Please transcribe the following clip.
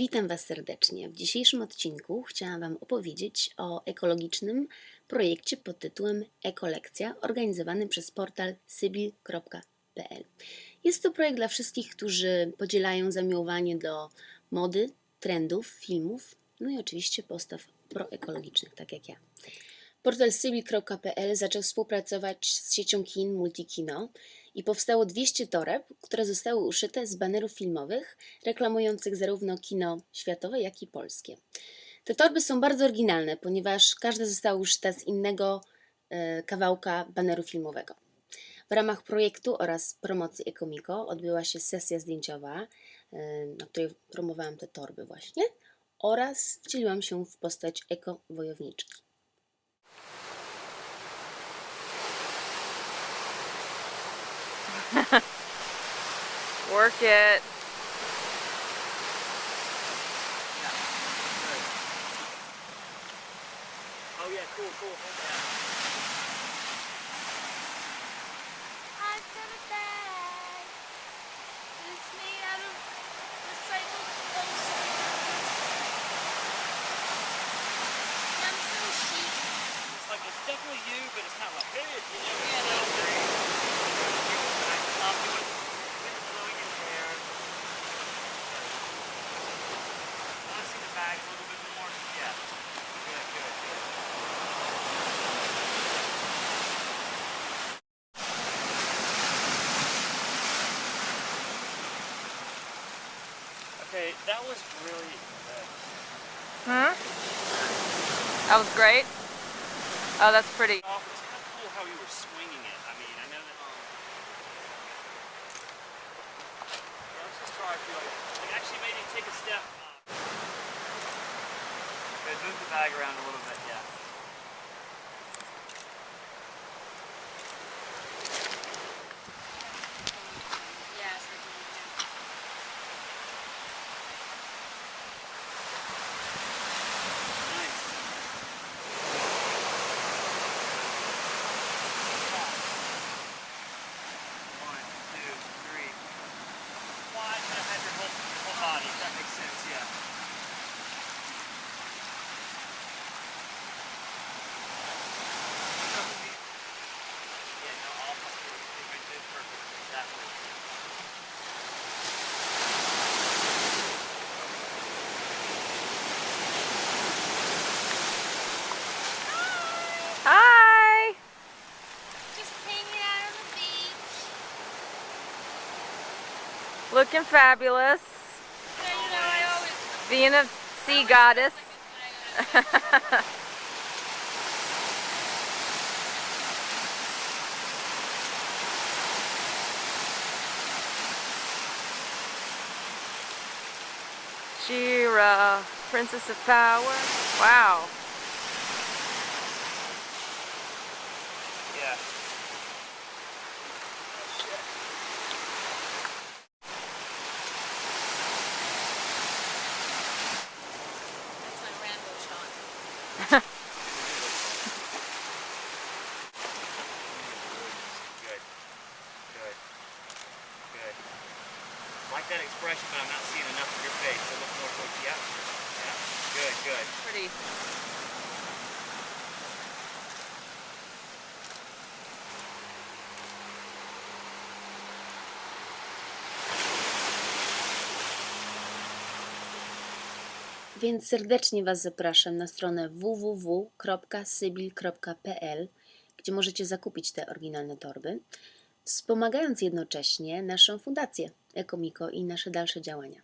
Witam Was serdecznie. W dzisiejszym odcinku chciałam Wam opowiedzieć o ekologicznym projekcie pod tytułem Ekolekcja, organizowany przez portal sybil.pl. Jest to projekt dla wszystkich, którzy podzielają zamiłowanie do mody, trendów, filmów, no i oczywiście postaw proekologicznych, tak jak ja. Portal sybil.pl zaczął współpracować z siecią kin Multikino i powstało 200 toreb, które zostały uszyte z banerów filmowych reklamujących zarówno kino światowe, jak i polskie. Te torby są bardzo oryginalne, ponieważ każda została uszyta z innego e, kawałka baneru filmowego. W ramach projektu oraz promocji Ekomiko odbyła się sesja zdjęciowa, e, na której promowałam te torby właśnie, oraz wcieliłam się w postać eko-wojowniczki. Work it. Oh yeah, cool, cool. I've got a bag. It's made out of recycled posters. And I'm so chic. It's like it's definitely you, but it's not like hey, you know, you know, great. I love doing with blowing your hair. Want to see the bag a little bit more? Yeah. Good, good, good. Okay, that was really good. Hmm? That was great. Oh, that's pretty. off. It's kind of cool how you were swinging it. I mean, I know that. Um, yeah, let's just. I feel like it actually made you take a step. Uh, good. Move the bag around a little bit. Body. If that makes sense. Yeah. Yeah, no, all right there, perfect. Exactly. Hi. Just hanging out on the beach. Looking fabulous. Yeah, you know, I always. Being a sea goddess. Shira, uh, Princess of Power. Wow. That expression, but I'm not seeing enough of your face. So look more towards yeah. Yeah. Good, good. Pretty. Więc serdecznie Was zapraszam na stronę www.sybil.pl, gdzie możecie zakupić te oryginalne torby, wspomagając jednocześnie naszą fundację Ekomiko i nasze dalsze działania.